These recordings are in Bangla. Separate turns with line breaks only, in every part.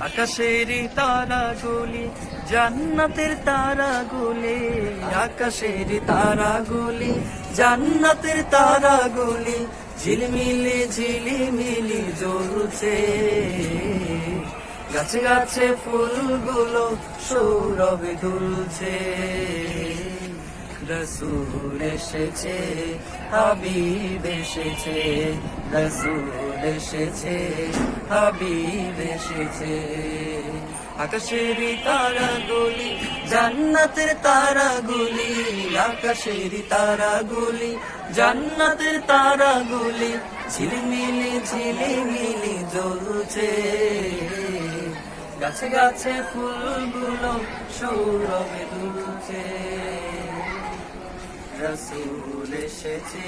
আকাশের তারা গুলি, জান্নাতের তারা গুলি, আকাশের তারা গুলি, জান্নাতের তারা গুলি, ঝিলমিলি ঝিলিমিলি জ্বলছে। গাছে গাছে ফুলগুলো সৌরভে দুলছে রসুল এসেছে, হাবিব এসেছে, রসুল এসেছে, হাবিব এসেছে। আকাশের তারা গুলি জান্নাতের তারা গুলি আকাশের তারা গুলি জান্নাতের তারা গুলি ঝিলমিলি ঝিলিমিলি জ্বলছে। গাছে গাছে ফুলগুলো সৌরভে দুলছে। রসুল এসেছে,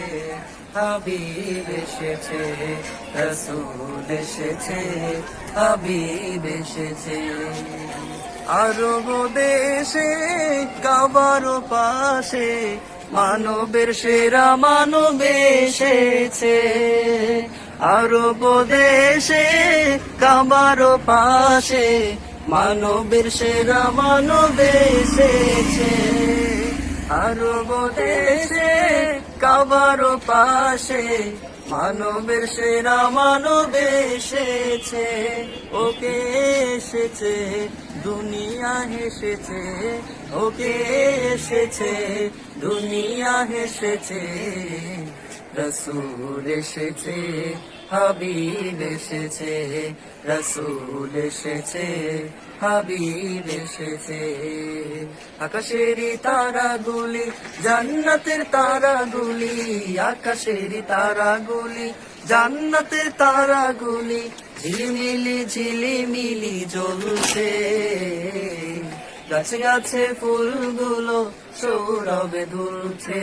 হাবিব এসেছে, রসুল এসেছে, হাবিব এসেছে। আরব দেশে, কাবার পাশে, মানবের সেরা মানব এসেছে। আরব দেশে, কাবার পাশে, মানবের সেরা মানব এসেছে। আরব দেশে কাবার পাশে, মানবের সেরা মানব এসেছে, ওকে এসেছে, দুনিয়া হেসেছে, ওকে এসেছে, দুনিয়া হেসেছে, রসুল এসেছে। হাবিব এসেছে, রসুল এসেছে, হাবিব এসেছে। আকাশের তারাগুলি, জান্নাতের তারাগুলি, আকাশের তারাগুলি, জান্নাতের তারাগুলি, ঝিলিমিলি ঝিলিমিলি জ্বলছে। গাছে গাছে ফুলগুলো সৌরভে দুলছে।